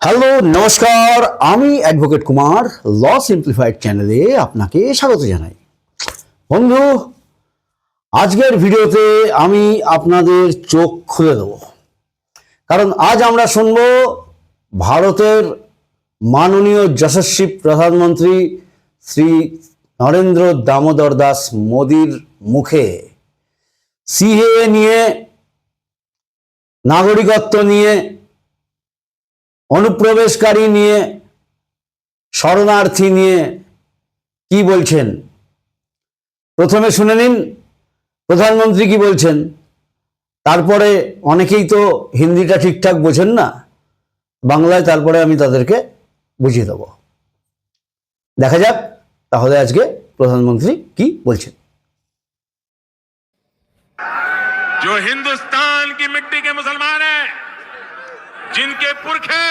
Hello, নমস্কার। আমি advocate Kumar, ল simplified চ্যানেলে আপনাকে স্বাগত জানাই। বন্ধু, আজকের ভিডিওতে আমি আপনাদের চোখ খুলে দেব। কারণ আজ আমরা শুনব ভারতের মাননীয় যশস্বী প্রধানমন্ত্রী শ্রী নরেন্দ্র দামোদর দাস মোদির মুখে সিএ নিয়ে, নাগরিকত্ব নিয়ে অনুপ্রবেশকারী নিয়ে শরণার্থী নিয়ে কি বলছেন প্রথমে শুনে নিন প্রধানমন্ত্রী কি বলছেন তারপরে অনেকেই তো হিন্দিটা ঠিকঠাক বোঝেন না বাংলায় তারপরে আমি তাদেরকে বুঝিয়ে দেব দেখা যাক তাহলে আজকে প্রধানমন্ত্রী কি বলছেন जो हिंदुस्तान की मिट्टी के मुसलमान हैं जिनके पुरखे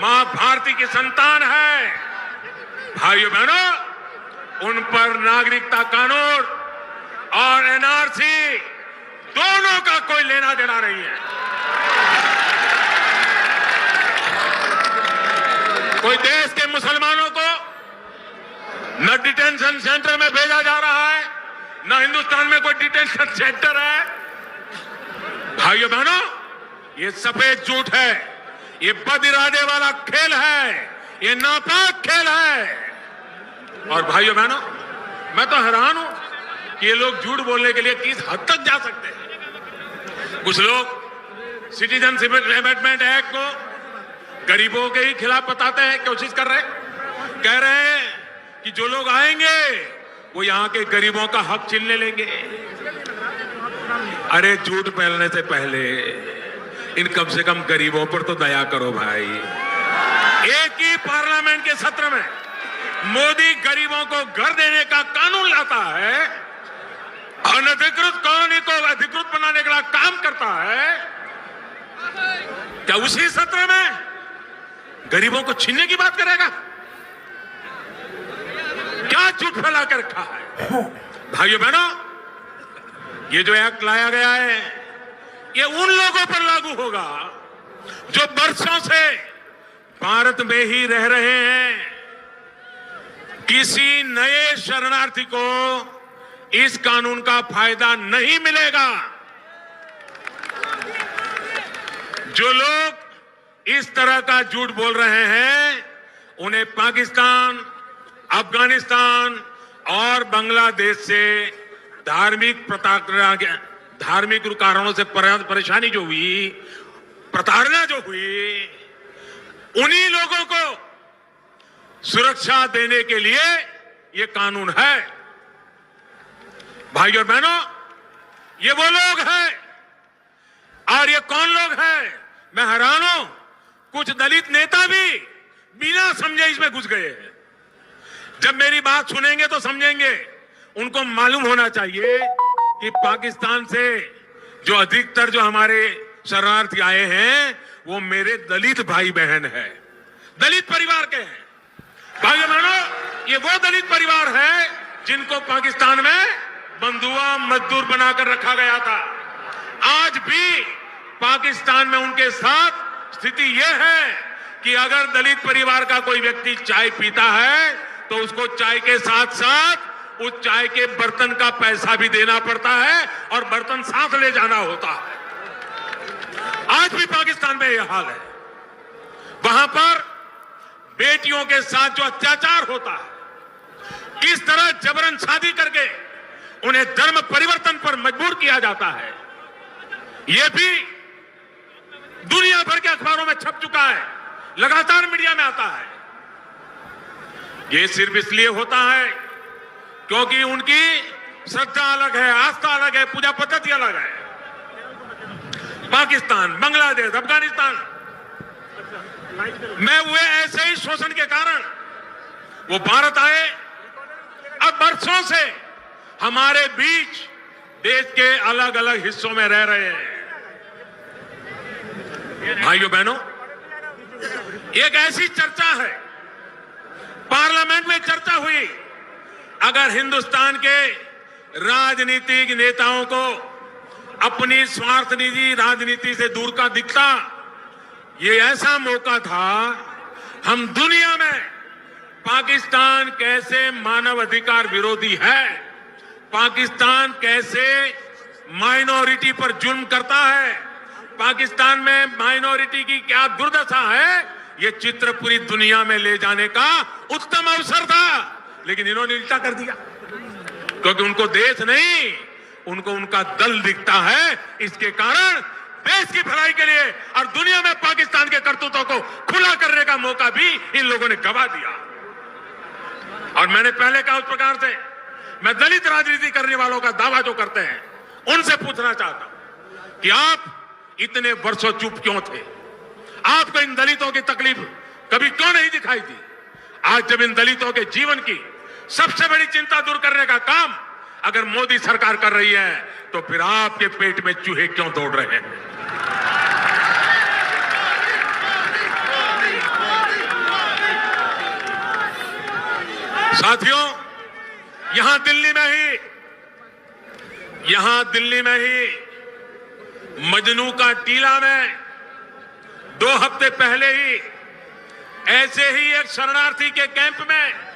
माँ भारती की संतान है। भाइयों बहनों, उन पर नागरिकता कानून और एनआरसी दोनों का कोई लेना देना नहीं है। कोई देश के मुसलमानों को न डिटेंशन सेंटर में भेजा जा रहा है, न हिंदुस्तान में कोई डिटेंशन सेंटर है। भाइयों बहनों ये सफ़ेद झूठ है, ये बद इरादे वाला खेल है, ये नापाक खेल है। और भाइयों, बहनों, मैं तो हैरान हूँ कि ये लोग झूठ बोलने के लिए किस हद तक जा सकते हैं। कुछ लोग सिटीजनशिप अमेंडमेंट एक्ट को गरीबों के ही खिलाफ बताते हैं, कोशिश कर रहे हैं। कह रहे हैं कि जो लोग आएँगे, वो यहाँ के गरीबों का हक छीनने लेंगे। अरे झूठ फैलने से पहले इन कम से कम गरीबों पर तो दया करो भाई। एक ही पार्लियामेंट के सत्र में मोदी गरीबों को घर देने का कानून लाता है अनधिकृत कॉलोनी को अधिकृत बनाने का काम करता है क्या उसी सत्र में गरीबों को छीनने की बात करेगा? क्या झूठ फैला कर रखा है। भाइयों बहनों ये जो एक्ट लाया गया है ये उन लोगों पर लागू होगा जो वर्षों से भारत में ही रह रहे हैं। किसी नए शरणार्थी को इस कानून का फ़ायदा नहीं मिलेगा। जो लोग इस तरह का झूठ बोल रहे हैं, उन्हें पाकिस्तान, अफ़गानिस्तान और बांग्लादेश से धार्मिक प्रताड़ना धार्मिक कारणों से परेशानी जो हुई, प्रताड़ना जो हुई, उन्हीं लोगों को सुरक्षा देने के लिए ये कानून है। भाई और बहनों, ये वो लोग हैं, और ये कौन लोग हैं? मैं हैरान हूँ। कुछ दलित नेता भी बिना समझे इसमें घुस गए हैं। जब मेरी बात सुनेंगे तो समझेंगे। उनको मालूम होना चाहिए कि पाकिस्तान से जो अधिकतर जो हमारे शरणार्थी आए हैं, वो मेरे दलित भाई बहन है। दलित परिवार के हैं। भाइयों बहनों, ये वो दलित परिवार है जिनको पाकिस्तान में बंधुआ मजदूर बनाकर रखा गया था। आज भी पाकिस्तान में उनके साथ स्थिति यह है कि अगर दलित परिवार का कोई व्यक्ति चाय पीता है तो उसको चाय के साथ साथ उस चाय के बर्तन का पैसा भी देना पड़ता है और बर्तन साथ ले जाना होता है। आज भी पाकिस्तान में यह हाल है। वहाँ पर बेटियों के साथ जो अत्याचार होता है, किस तरह जबरन शादी करके उन्हें धर्म परिवर्तन पर मजबूर किया जाता है यह भी दुनिया भर के अखबारों में छप चुका है, लगातार मीडिया में आता है। यह सिर्फ़ इसलिए होता है क्योंकि उनकी श्रद्धा अलग है, आस्था अलग है, पूजा पद्धति अलग है। पाकिस्तान, बांग्लादेश, अफ़गानिस्तान। में हुए ऐसे ही शोषण के कारण वो भारत आए। अब वर्षों से हमारे बीच देश के अलग अलग हिस्सों में रह रहे हैं। भाइयों, बहनों, एक ऐसी चर्चा है। पार्लियामेंट में चर्चा हुई। अगर हिंदुस्तान के राजनीतिक नेताओं को अपनी स्वार्थ निजी राजनीति से दूर का दिखता, ये ऐसा मौका था, हम दुनिया में पाकिस्तान कैसे मानव अधिकार विरोधी है, पाकिस्तान कैसे माइनॉरिटी पर जुल्म करता है, पाकिस्तान में माइनॉरिटी की क्या दुर्दशा है, ये चित्र पूरी दुनिया में ले जाने का उत्तम अवसर था। लेकिन इन्होंने उल्टा कर दिया। क्योंकि उनको देश नहीं, उनको उनका दल दिखता है। इसके कारण देश की भलाई के लिए और दुनिया में पाकिस्तान के करतूतों को खुला करने का मौका भी इन लोगों ने गवा दिया। और मैंने पहले कहा उस प्रकार से, मैं दलित राजनीति करने वालों का दावा जो करते हैं, उनसे पूछना चाहता हूँ कि आप इतने वर्षों चुप क्यों थे? आपको इन दलितों की तकलीफ़ कभी क्यों नहीं दिखाई दी? आज जब इन दलितों के जीवन की सबसे बड़ी चिंता दूर करने का काम, अगर मोदी सरकार कर रही है तो फिर आपके पेट में चूहे क्यों दौड़ रहे हैं? साथियों, यहाँ दिल्ली में ही, यहाँ दिल्ली में ही मजनू का टीला में दो हफ़्ते पहले ही ऐसे ही एक शरणार्थी के कैंप में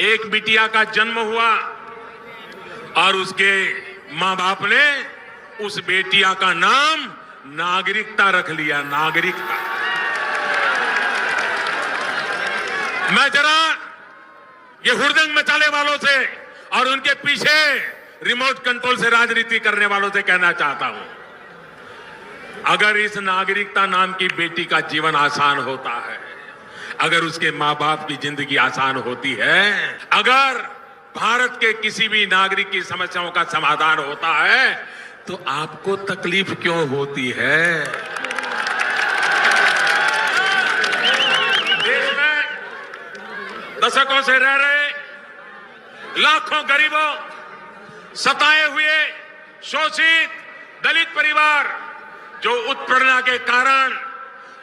एक बिटिया का जन्म हुआ और उसके माँ बाप ने उस बेटिया का नाम नागरिकता रख लिया, नागरिकता। मैं जरा ये हुरदंग मचाने वालों से और उनके पीछे रिमोट कंट्रोल से राजनीति करने वालों से कहना चाहता हूँ। अगर इस नागरिकता नाम की बेटी का जीवन आसान होता है अगर उसके माँ बाप की ज़िंदगी आसान होती है, अगर भारत के किसी भी नागरिक की समस्याओं का समाधान होता है तो आपको तकलीफ़ क्यों होती है? देश में दशकों से रह रहे लाखों गरीबों, सताए हुए शोषित दलित परिवार, जो उत्प्रेरणा के कारण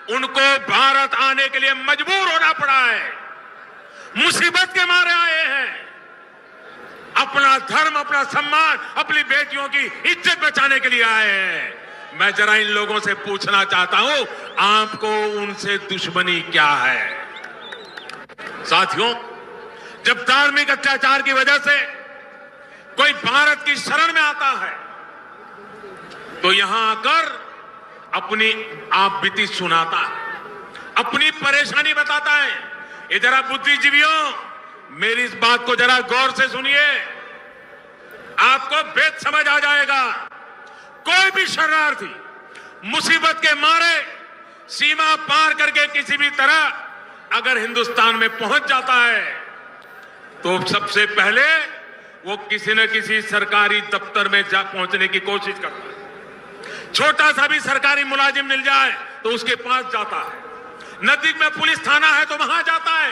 उनको भारत आने के लिए मजबूर होना पड़ा है। मुसीबत के मारे आए हैं। अपना धर्म, अपना सम्मान, अपनी बेटियों की इज़्ज़त बचाने के लिए आए हैं। मैं जरा इन लोगों से पूछना चाहता हूँ, आपको उनसे दुश्मनी क्या है? साथियों, जब धार्मिक अत्याचार की वजह से कोई भारत की शरण में आता है तो यहाँ आकर अपनी आप बीती सुनाता है, अपनी परेशानी बताता है। ये जरा बुद्धिजीवियों, मेरी इस बात को जरा गौर से सुनिए। आपको भेद समझ आ जाएगा। कोई भी शरणार्थी मुसीबत के मारे, सीमा पार करके किसी भी तरह अगर हिंदुस्तान में पहुँच जाता है तो सबसे पहले वो किसी न किसी सरकारी दफ्तर में जा पहुँचने की कोशिश करता है। छोटा सा भी सरकारी मुलाजिम मिल जाए तो उसके पास जाता है। नज़दीक में पुलिस थाना है तो वहाँ जाता है।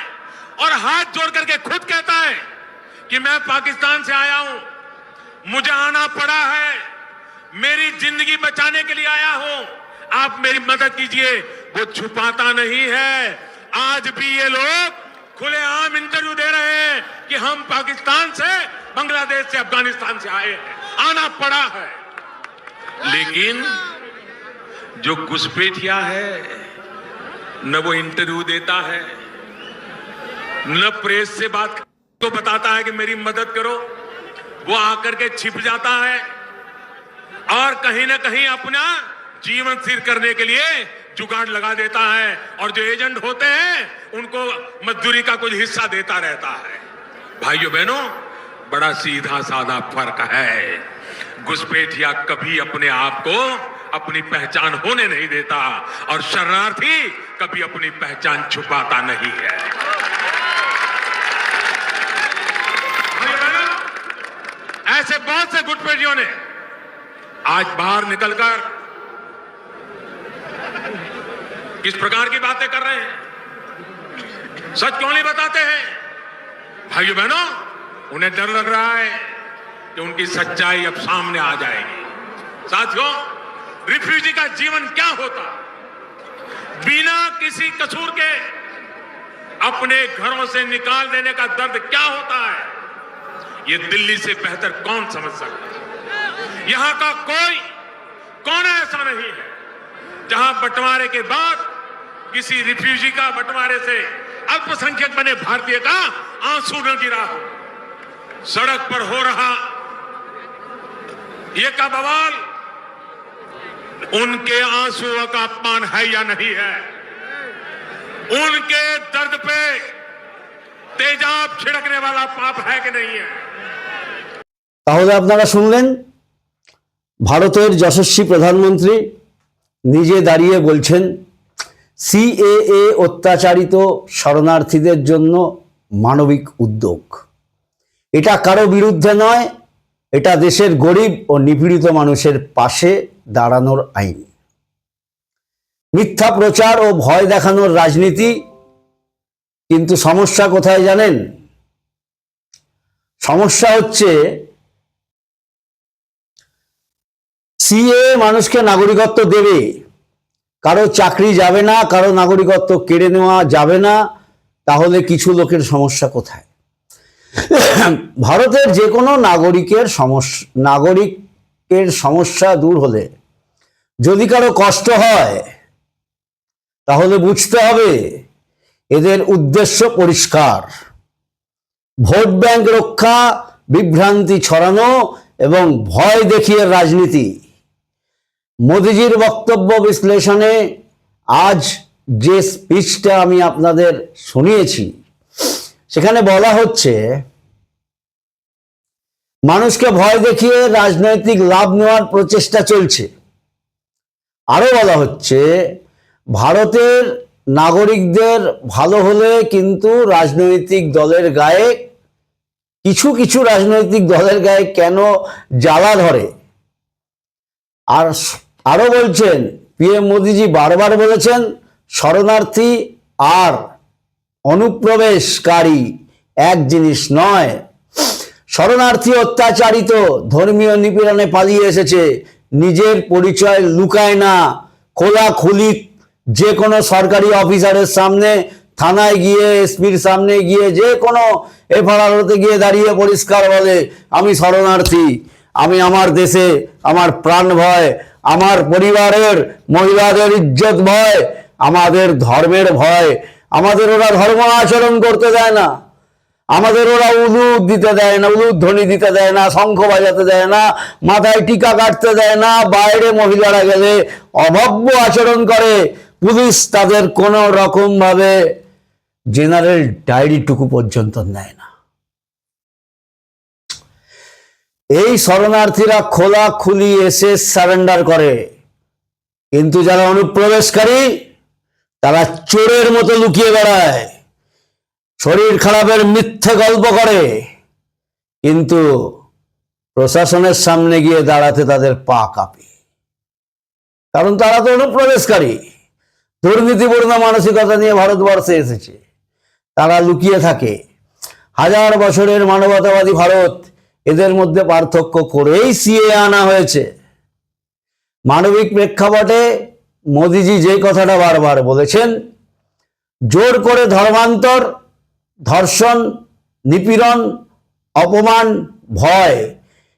और हाथ जोड़ करके खुद कहता है कि मैं पाकिस्तान से आया हूँ। मुझे आना पड़ा है। मेरी ज़िंदगी बचाने के लिए आया हूँ। आप मेरी मदद कीजिए। वो छुपाता नहीं है। आज भी ये लोग खुलेआम इंटरव्यू दे रहे हैं कि हम पाकिस्तान से, बांग्लादेश से, अफ़गानिस्तान से आए हैं। आना पड़ा है। लेकिन जो घुसपैठिया है, न वो इंटरव्यू देता है, न प्रेस से बात को बताता है कि मेरी मदद करो। वो आकर के छिप जाता है और कहीं ना कहीं अपना जीवन स्थिर करने के लिए जुगाड़ लगा देता है और जो एजेंट होते हैं, उनको मजदूरी का कुछ हिस्सा देता रहता है। भाइयों बहनों बड़ा सीधा साधा फ़र्क है। घुसपैठिया कभी अपने आप को अपनी पहचान होने नहीं देता और शरणार्थी कभी अपनी पहचान छुपाता नहीं है। ऐसे बहुत से घुसपैठियों ने आज बाहर निकलकर किस प्रकार की बातें कर रहे हैं? सच क्यों नहीं बताते हैं? भाइयों बहनों उन्हें डर लग रहा है कि उनकी सच्चाई अब सामने आ जाएगी। साथियों, रिफ्यूजी का जीवन क्या होता? बिना किसी कसूर के अपने घरों से निकाल देने का दर्द क्या होता है? ये दिल्ली से बेहतर कौन समझ सकता है? यहाँ का कोई कौन ऐसा नहीं है, जहाँ बंटवारे के बाद किसी रिफ्यूजी का बंटवारे से अल्पसंख्यक बने भारतीय का आँसू न गिरा हो। सड़क पर हो रहा ये का बवाल उनके आंसुओं का अपमान है या नहीं है उनके दर्द पे तेजाब छिड़कने वाला पाप है कि नहीं है তাহলে আপনারা শুনলেন ভারতের যশস্বী প্রধানমন্ত্রী নিজে দাঁড়িয়ে বলছেন সিএএ অত্যাচারিত শরণার্থীদের জন্য মানবিক উদ্যোগ এটা কারো বিরুদ্ধে নয় এটা দেশের গরিব ও নিপীড়িত মানুষের পাশে দাঁড়ানোর আইন। মিথ্যা প্রচার ও ভয় দেখানোর রাজনীতি, কিন্তু সমস্যা কোথায় জানেন? সমস্যা হচ্ছে, সিএ মানুষকে নাগরিকত্ব দেবে। কারও চাকরি যাবে না, কারও নাগরিকত্ব কেড়ে নেওয়া যাবে না, তাহলে কিছু লোকের সমস্যা কোথায়? ভারতের যে কোনো নাগরিকের সমস্যা নাগরিকের সমস্যা দূর হলে যদি কারও কষ্ট হয়, তাহলে বুঝতে হবে এদের উদ্দেশ্য পরিষ্কার। ভোট ব্যাংক রক্ষা, বিভ্রান্তি ছড়ানো এবং ভয় দেখিয়ে রাজনীতি। মোদিজির বক্তব্য বিশ্লেষণে আজ যে স্পিচটা আমি আপনাদের শুনিয়েছি সেখানে বলা হচ্ছে, মানুষকে ভয় দেখিয়ে রাজনৈতিক লাভ নেওয়ার প্রচেষ্টা চলছে। আরও বলা হচ্ছে, ভারতের নাগরিকদের ভালো হলে কিন্তু রাজনৈতিক দলের গায়ে, কিছু কিছু রাজনৈতিক দলের গায়ে কেন জ্বালা ধরে। আর আরও বলছেন পিএম মোদিজি বারবার বলেছেন, শরণার্থী আর অনুপ্রবেশকারী এক জিনিস নয়। শরণার্থী অত্যাচারিত ধর্মীয় নিপীড়নে পালিয়ে এসেছে। নিজের পরিচয় লুকায় না। খোলাখুলি যে কোনো সরকারি অফিসারের সামনে, থানায় গিয়ে, এসপির সামনে গিয়ে, যে কোনো এফআইআর হতে গিয়ে দাঁড়িয়ে পরিষ্কার বলে, আমি শরণার্থী। আমি আমার দেশে, আমার প্রাণ ভয়, আমার পরিবারের মহিলাদের ইজ্জত ভয়, আমাদের ধর্মের ভয় আমাদের ওরা ধর্ম আচরণ করতে দেয় না। আমাদের ওরা উলুদ দিতে দেয় না, উলুদ ধ্বনি দিতে দেয় না, শঙ্খ বাজাতে দেয় না, মাথায় টিকা কাটতে দেয় না, বাইরে মহিলারা গেলে অভব্য আচরণ করে। পুলিশ তাদের কোনো রকম ভাবে জেনারেল ডায়েরিটুকু পর্যন্ত নেয় না। এই শরণার্থীরা খোলা খুলি এসে সারেন্ডার করে। কিন্তু যারা অনুপ্রবেশকারী তারা চোরের মতো লুকিয়ে বেড়ায়। শরীর খারাপের মিথ্যে গল্প করে। কিন্তু প্রশাসনের সামনে গিয়ে দাঁড়াতে তাদের পা কাঁপে। কারণ তারা তো অনুপ্রবেশকারী। দুর্নীতিপূর্ণ মানসিকতা নিয়ে ভারতবর্ষে এসেছে। তারা লুকিয়ে থাকে। হাজার বছরের মানবতাবাদী ভারত এদের মধ্যে পার্থক্য করেই সিএ আনা হয়েছে। মানবিক প্রেক্ষাপটে মোদিজি যে কথাটা বারবার বলেছেন, জোর করে ধর্মান্তর, ধর্ষণ, নিপীড়ন, অপমান, ভয়,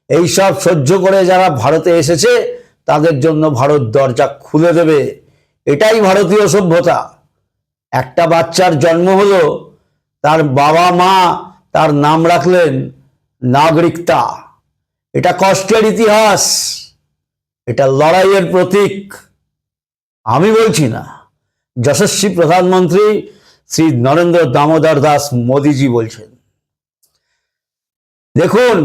এইসব সহ্য করে যারা ভারতে এসেছে, তাদের জন্য ভারত দরজা খুলে দেবে। এটাই ভারতীয় সভ্যতা। একটা বাচ্চার জন্ম হলো, তার বাবা মা তার নাম রাখলেন নাগরিকতা। এটা কষ্টের ইতিহাস। এটা লড়াইয়ের প্রতীক। আমি বলছি না। যশস্বী প্রধানমন্ত্রী শ্রী নরেন্দ্র দামোদর দাস মোদিজি বলছেন। দেখুন,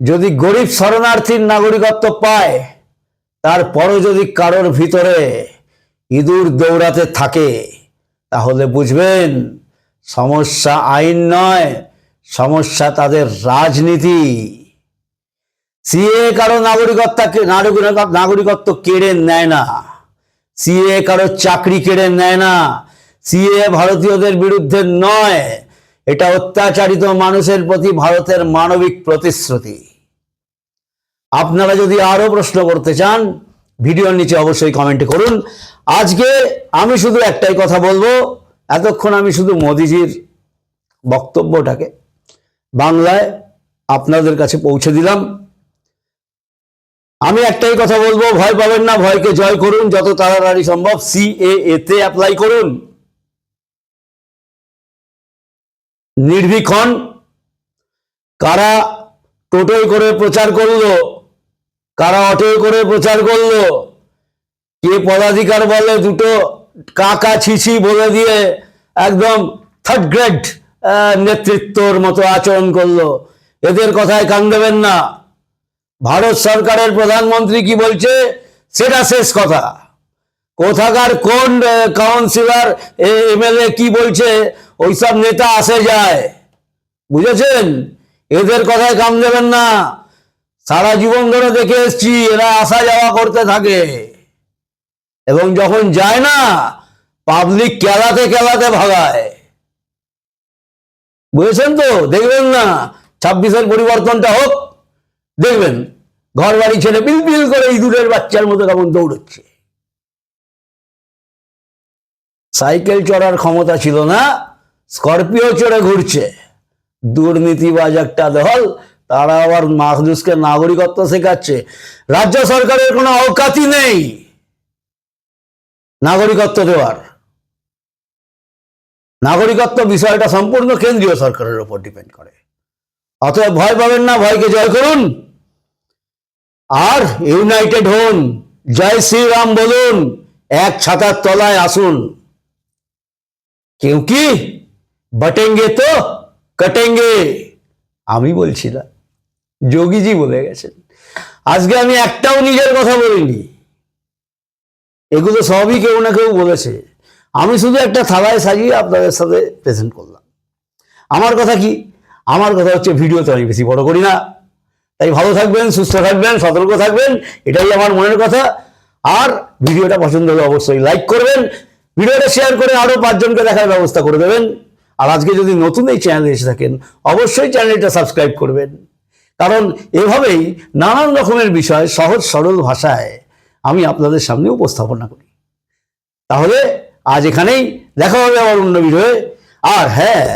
যদি গরিব শরণার্থীর নাগরিকত্ব পায়, তারপরও যদি কারোর ভিতরে ইঁদুর দৌড়াতে থাকে, তাহলে বুঝবেন, সমস্যা আইন নয়, সমস্যা তাদের রাজনীতি। সিএ কারও নাগরিকত্বকে নাগরিকত্ব কেড়ে নেয় না। সিএ কারও চাকরি কেড়ে নেয় না। সিএ ভারতীয়দের বিরুদ্ধে নয়। এটা অত্যাচারিত মানুষের প্রতি ভারতের মানবিক প্রতিশ্রুতি। আপনারা যদি আরও প্রশ্ন করতে চান, ভিডিওর নিচে অবশ্যই কমেন্ট করুন। আজকে আমি শুধু একটাই কথা বলব, এতক্ষণ আমি শুধু মোদিজির বক্তব্যটাকে বাংলায় আপনাদের কাছে পৌঁছে দিলাম। আমি একটাই কথা বলব, ভয় পাবেন না, ভয়কে জয় করুন, যত তাড়াতাড়ি সম্ভব সি এতে অ্যাপ্লাই করুন। নির্ভীক কারা টোটোয় করে প্রচার করল, কারা অটোয় করে প্রচার করল, কে পদাধিকার বলে দুটো কাকা ছিছি বলে দিয়ে একদম থার্ড গ্রেড নেতৃত্বর মতো আচরণ করল। এদের কথায় কান দেবেন না। ভারত সরকারের প্রধানমন্ত্রী কি বলছে? সেটা শেষ কথা। কোথাকার কোন কাউন্সিলর এমএলএ কি বলছে? ওইসব নেতা আসে যায়। বুঝেছেন? এদের কথায় কাম দেবেন না। সারা জীবন ধরে দেখে এসছি, এরা আসা যাওয়া করতে থাকে। এবং যখন যায় না পাবলিক কেলাতে কেলাতে ভাগায়। বুঝেছেন তো? দেখবেন না, ছাব্বিশের পরিবর্তনটা হোক দেখবেন ঘর বাড়ি ছেড়ে বিল করে ইঁদুরের বাচ্চার মতো কেমন দৌড়চ্ছে। সাইকেল চড়ার ক্ষমতা ছিল না, স্করপিও চড়ে ঘুরছে। দুর্নীতিবাজ একটা দল, তারা আবার মানুষকে নাগরিকত্ব শেখাচ্ছে। রাজ্য সরকারের কোনো অকাতি নেই নাগরিকত্ব দেওয়ার। নাগরিকত্ব বিষয়টা সম্পূর্ণ কেন্দ্রীয় সরকারের উপর ডিপেন্ড করে। অতএব ভয় পাবেন না, ভয়কে জয় করুন। আর ইউনাইটেড হন। জয় শ্রীরাম বলুন, এক ছাতার তলায় আসুন। কি? বটেঙ্গে তো? কটেঙ্গে। আমি বলছি না, যোগীজি বলে গেছেন। আজকে আমি একটাও নিজের কথা বলিনি। এগুলো সবই কেউ না কেউ বলেছে। আমি শুধু একটা থালায় সাজিয়ে আপনাদের সাথে প্রেজেন্ট করলাম। আমার কথা কি? আমার কথা হচ্ছে ভিডিও তো আমি বেশি বড় করি না। তাই ভালো থাকবেন, সুস্থ থাকবেন, সতর্ক থাকবেন, এটাই আমার মনের কথা। আর ভিডিওটা পছন্দ হলে অবশ্যই লাইক করবেন, ভিডিওটা শেয়ার করে আরও পাঁচজনকে দেখার ব্যবস্থা করে দেবেন। আর আজকে যদি নতুন এই চ্যানেলে এসে থাকেন, অবশ্যই চ্যানেলটা সাবস্ক্রাইব করবেন। কারণ এভাবেই নানান রকমের বিষয় সহজ সরল ভাষায় আমি আপনাদের সামনে উপস্থাপনা করি। তাহলে আজ এখানেই দেখা হবে আবার অন্য ভিডিওয়ে। আর হ্যাঁ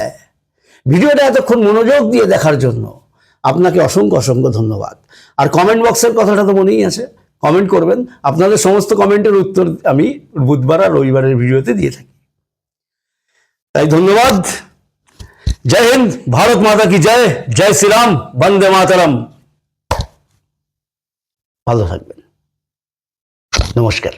ভিডিওটা এতক্ষণ মনোযোগ দিয়ে দেখার জন্য আপনাকে অসংখ্য অসংখ্য ধন্যবাদ। আর কমেন্ট বক্সের কথাটা তো মনেই আছে। কমেন্ট করবেন। আপনাদের সমস্ত কমেন্টের উত্তর আমি বুধবার আর রবিবারের ভিডিওতে দিয়ে থাকি। তাই ধন্যবাদ। জয় হিন্দ, ভারত মাতা কি জয়? জয় শ্রীরাম, বন্দে মাতারাম। ভালো থাকবেন। নমস্কার।